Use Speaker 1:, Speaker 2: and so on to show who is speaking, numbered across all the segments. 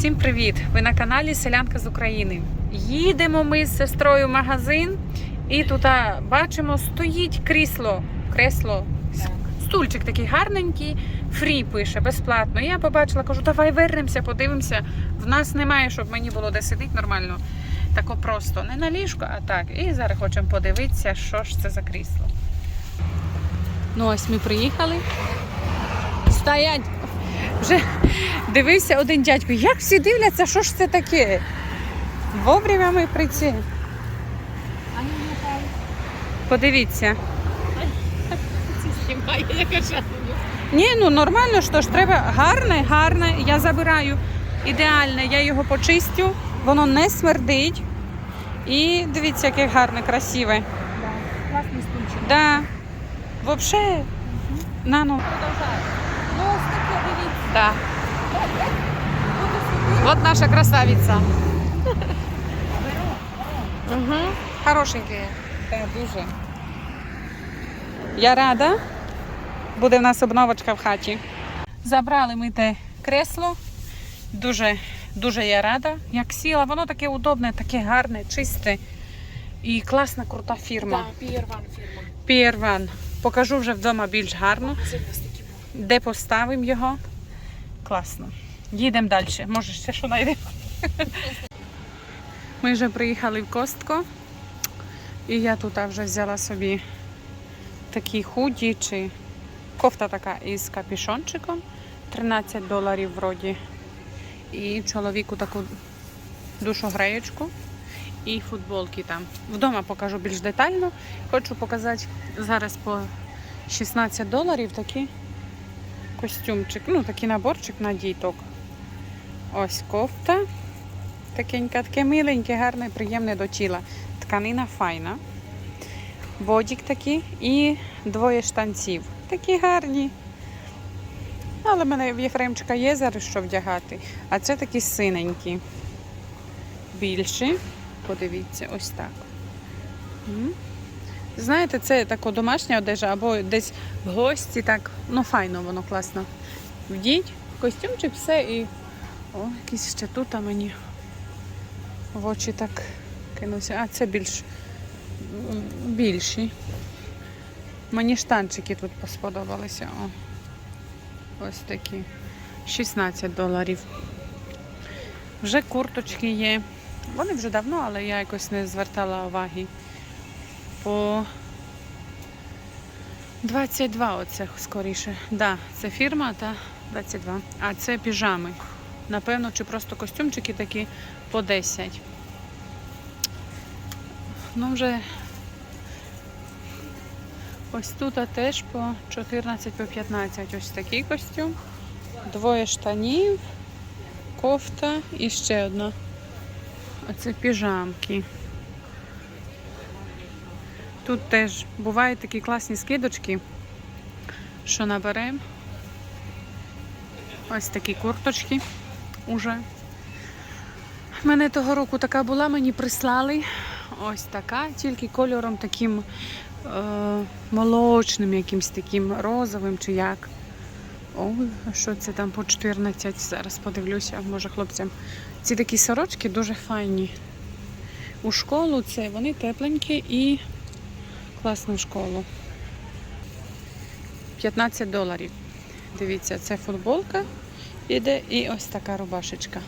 Speaker 1: Всім привіт! Ви на каналі Селянка з України. Їдемо ми з сестрою в магазин і тут бачимо, стоїть крісло, кресло, стульчик такий гарненький, фрі пише, безплатно. Я побачила, кажу, давай вернемося, подивимося. В нас немає, щоб мені було де сидіти нормально. Тако просто, не на ліжко, а так. І зараз хочемо подивитися, що ж це за крісло. Ну, ось ми приїхали. Стоять. Вже дивився один дядько, як всі дивляться, що ж це таке? Вовремя ми прийти. Подивіться. Ні, ну нормально, що ж треба гарне, гарне. Я забираю ідеальне, я його почистю, воно не смердить. І дивіться, яке гарне, красиве.
Speaker 2: Класний стульчик.
Speaker 1: Да. Вообще, на ну. Да. Вот наша красавица. Угу. Хорошенькие. Так, дуже. Я рада. Буде в нас обновочка в хаті. Забрали ми те кресло. Дуже, дуже я рада. Як сіла, воно таке удобне, таке гарне, чисте. І класна, крута фірма.
Speaker 2: Так, Пієрван фірма.
Speaker 1: Pierre Покажу вже вдома більш гарно. Де поставимо його? Класно. Їдемо далі. Може, ще що знайдемо. Ми вже приїхали в Костко. І я тут вже взяла собі такі худі чи кофта така із капюшончиком. 13 доларів вроді. І чоловіку таку душогреєчку і футболки там. Вдома покажу більш детально. Хочу показати зараз по 16 доларів такі костюмчик, ну такий наборчик на діток. Ось кофта. Такенька, таке миленьке, гарне, приємне до тіла. Тканина файна. Бодік такий і двоє штанців. Такі гарні. Але в мене в Єфремчика є зараз що вдягати. А це такі синенькі. Більші. Подивіться, ось так. Знаєте, це така домашня одежа або десь в гості, так, ну файно воно класно. Вдіть, костюмчик, все і. О, якісь ще тут а мені в очі так кинувся. А це більш більші. Мені штанчики тут посподобалися. О. Ось такі. 16 доларів. Вже курточки є. Вони вже давно, але я якось не звертала уваги. По 22 оце скоріше. Да, це фірма та 22. А це піжами. Напевно, чи просто костюмчики такі по 10. Ну, вже ось тут теж по 14 по 15. Ось такий костюм. Двоє штанів, кофта і ще одна. Оце піжамки. Тут теж бувають такі класні скидочки, що наберемо. Ось такі курточки уже. У мене того року така була, мені прислали. Ось така, тільки кольором таким е, молочним, якимсь таким розовим чи як. Ой, що це там по 14? Зараз подивлюся, може хлопцям. Ці такі сорочки дуже файні. У школу це вони тепленькі і класну школу. 15 доларів. Дивіться, це футболка іде і ось така рубашечка.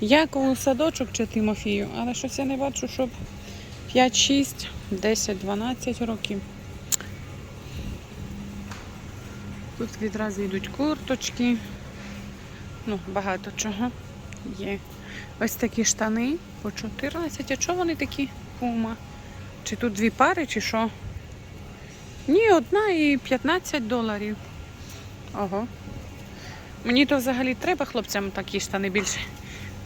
Speaker 1: Як у садочок чи Тимофію, але щось я не бачу, щоб 5, 6, 10, 12 років. Тут відразу йдуть курточки. Ну, багато чого є. Ось такі штани по 14. А чого вони такі пума? Чи тут дві пари, чи що? Ні, одна і 15 доларів. Ого. Мені то взагалі треба хлопцям такі штани більш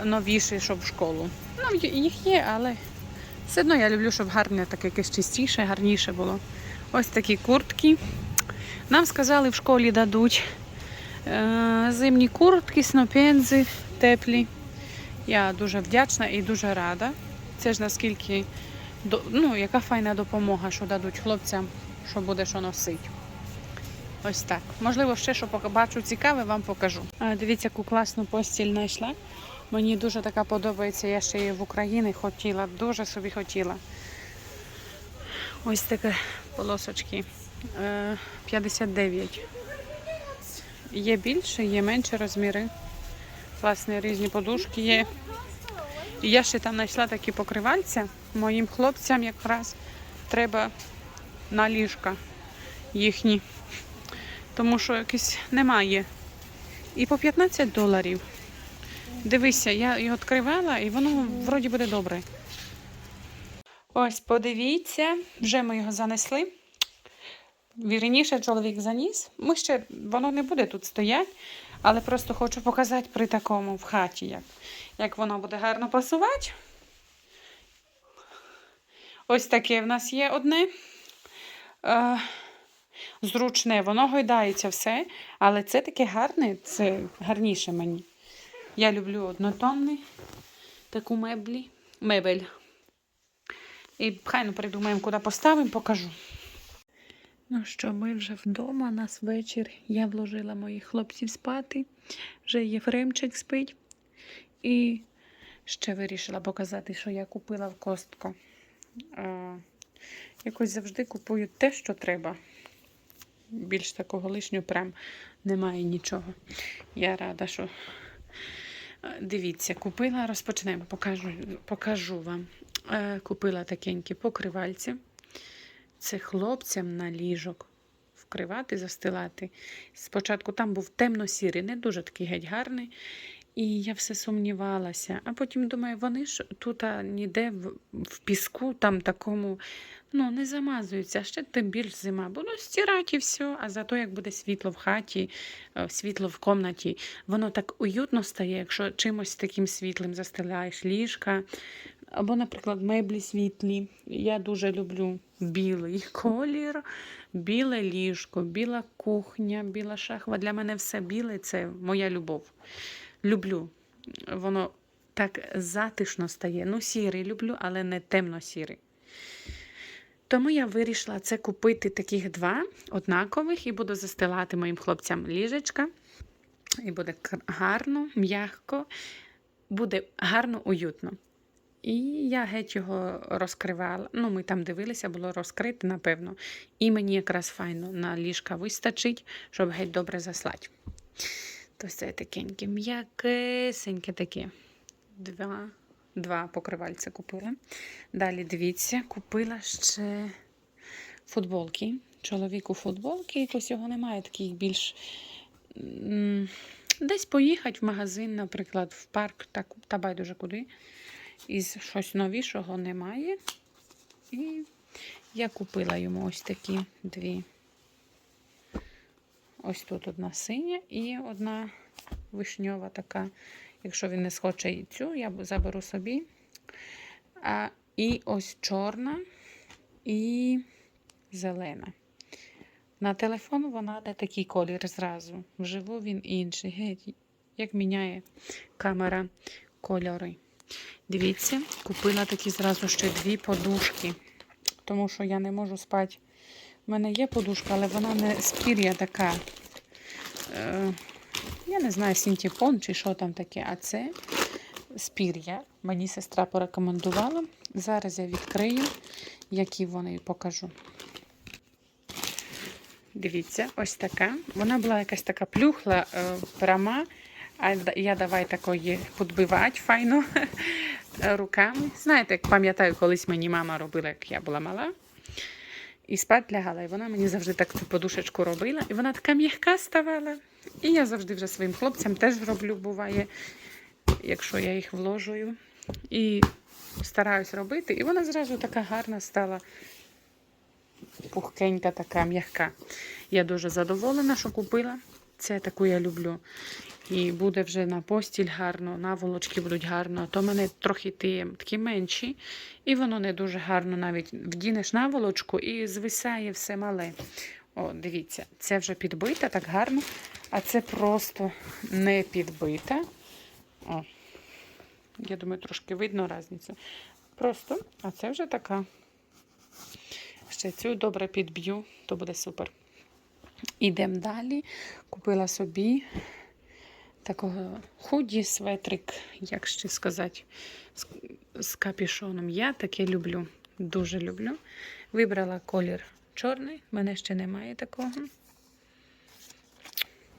Speaker 1: новіші, щоб в школу. Ну, їх є, але все одно я люблю, щоб гарне, таке якесь чистіше, гарніше було. Ось такі куртки. Нам сказали, в школі дадуть е, зимні куртки, снопензи теплі. Я дуже вдячна і дуже рада. Це ж наскільки ну, яка файна допомога, що дадуть хлопцям, що буде що носити. Ось так. Можливо, ще що побачу цікаве, вам покажу. А, дивіться, яку класну постіль знайшла. Мені дуже така подобається. Я ще її в Україні хотіла, дуже собі хотіла. Ось таке полосочки. Е, 59. Є більше, є менші розміри. Власне, різні подушки є. І я ще там знайшла такі покривальця. Моїм хлопцям якраз треба на ліжка їхні. Тому що якось немає. І по 15 доларів. Дивися, я його відкривала і воно вроді буде добре. Ось, подивіться, вже ми його занесли. Вірніше, чоловік заніс. Ми ще, воно не буде тут стояти, але просто хочу показати при такому в хаті, як, як воно буде гарно пасувати. Ось таке в нас є одне. Е, зручне, воно гойдається все, але це таке гарне, це гарніше мені. Я люблю однотонний таку меблі, мебель. І хайно придумаємо, куди поставимо, покажу. Ну що, ми вже вдома, нас вечір. Я вложила моїх хлопців спати. Вже Єфремчик спить. І ще вирішила показати, що я купила в костку. Е, якось завжди купую те, що треба. Більш такого лишнього прям немає нічого. Я рада, що. Е, Дивіться, купила, розпочнемо, покажу, покажу вам. Е, Купила такенькі покривальці. Це хлопцям на ліжок вкривати, застилати. Спочатку там був темно-сірий, не дуже такий геть гарний. І я все сумнівалася. А потім думаю, вони ж тут ніде в, в піску, там такому ну, не замазуються, а ще тим більш зима. Буду стирати і все. А зато як буде світло в хаті, е, світло в комнаті, воно так уютно стає, якщо чимось таким світлим застеляєш ліжка. Або, наприклад, меблі світлі. Я дуже люблю білий колір, біле ліжко, біла кухня, біла шахва. Для мене все біле це моя любов. Люблю. Воно так затишно стає. Ну, сірий люблю, але не темно-сірий. Тому я вирішила це купити таких два однакових і буду застилати моїм хлопцям ліжечка. І буде гарно, м'яко, буде гарно, уютно. І я геть його розкривала. Ну, ми там дивилися, було розкрите, напевно. І мені якраз файно на ліжка вистачить, щоб геть добре заслати. То це такеньке, м'якесеньке таке. Два, два покривальця купила. Далі дивіться, купила ще футболки. Чоловіку футболки, якось його немає, таких більш. Десь поїхати в магазин, наприклад, в парк, так, та байдуже куди. І щось новішого немає. І я купила йому ось такі дві. Ось тут одна синя і одна вишньова така. Якщо він не схоче і цю, я заберу собі. А, і ось чорна і зелена. На телефон вона не такий колір зразу. Вживу він інший. Геть, як міняє камера кольори. Дивіться, купила такі зразу ще дві подушки, тому що я не можу спати. У мене є подушка, але вона не з пір'я така. Е, я не знаю, синтепон чи що там таке, а це з пір'я. Мені сестра порекомендувала. Зараз я відкрию, які вони покажу. Дивіться, ось така. Вона була якась така плюхла, е, пряма, а я давай такої підбивати файно руками. Знаєте, як пам'ятаю, колись мені мама робила, як я була мала. І спать лягала, і вона мені завжди так цю подушечку робила, і вона така м'яка ставала. І я завжди вже своїм хлопцям теж роблю, буває, якщо я їх вложую. І стараюсь робити. І вона зразу така гарна стала, пухкенька, така м'яка. Я дуже задоволена, що купила. Це таку я люблю. І буде вже на постіль гарно, наволочки будуть гарно. А то мене трохи ті такі менші, і воно не дуже гарно навіть вдінеш наволочку і звисає все мале. О, дивіться, це вже підбита так гарно, а це просто не підбита. О, я думаю, трошки видно різницю. Просто, а це вже така. Ще цю добре підб'ю, то буде супер. Ідемо далі. Купила собі такого худі светрик, як ще сказати, з, капюшоном. Я таке люблю. Дуже люблю. Вибрала колір чорний, в мене ще немає такого.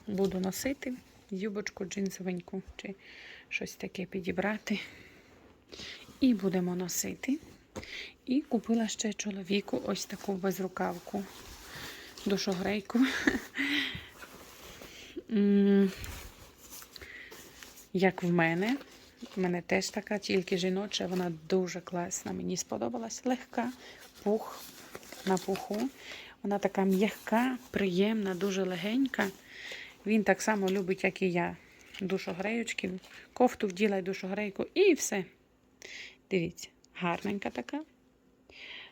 Speaker 1: Буду носити юбочку джинсовеньку чи щось таке підібрати. І будемо носити. І купила ще чоловіку ось таку безрукавку, душогрейку. Як в мене. У мене теж така, тільки жіноча, вона дуже класна. Мені сподобалась. Легка, пух на пуху. Вона така м'яка, приємна, дуже легенька. Він так само любить, як і я. Душогреючки. Кофту вділа й душогрейку і все. Дивіться, гарненька така.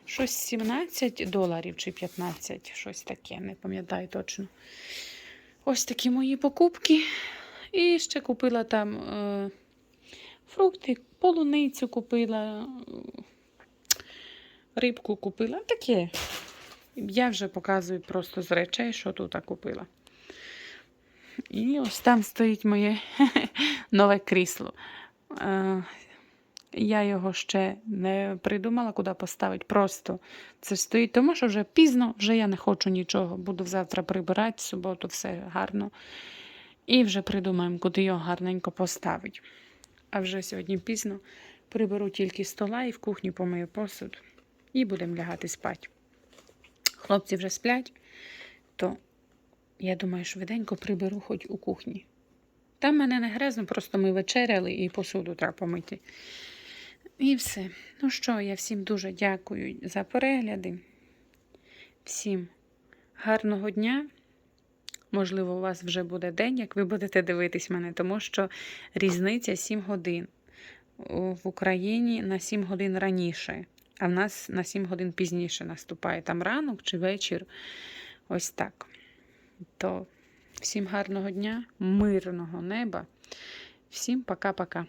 Speaker 1: Щось 17 доларів чи 15, щось таке, не пам'ятаю точно. Ось такі мої покупки. І ще купила там е, фрукти, полуницю купила, е, рибку купила. Таке. Я вже показую просто з речей, що тут купила. І ось там стоїть моє нове крісло. Я його ще не придумала, куди поставити. Просто це стоїть, тому що вже пізно, вже я не хочу нічого. Буду завтра прибирати, в суботу все гарно. І вже придумаємо, куди його гарненько поставити. А вже сьогодні пізно приберу тільки стола і в кухні помию посуд. І будемо лягати спати. Хлопці вже сплять, то я думаю, швиденько приберу хоч у кухні. Там мене не грязно, просто ми вечеряли і посуду треба помити. І все. Ну що, я всім дуже дякую за перегляди. Всім гарного дня. Можливо, у вас вже буде день, як ви будете дивитись мене, тому що різниця 7 годин. В Україні на 7 годин раніше, а в нас на 7 годин пізніше наступає там ранок чи вечір. Ось так. То всім гарного дня, мирного неба. Всім пока-пока.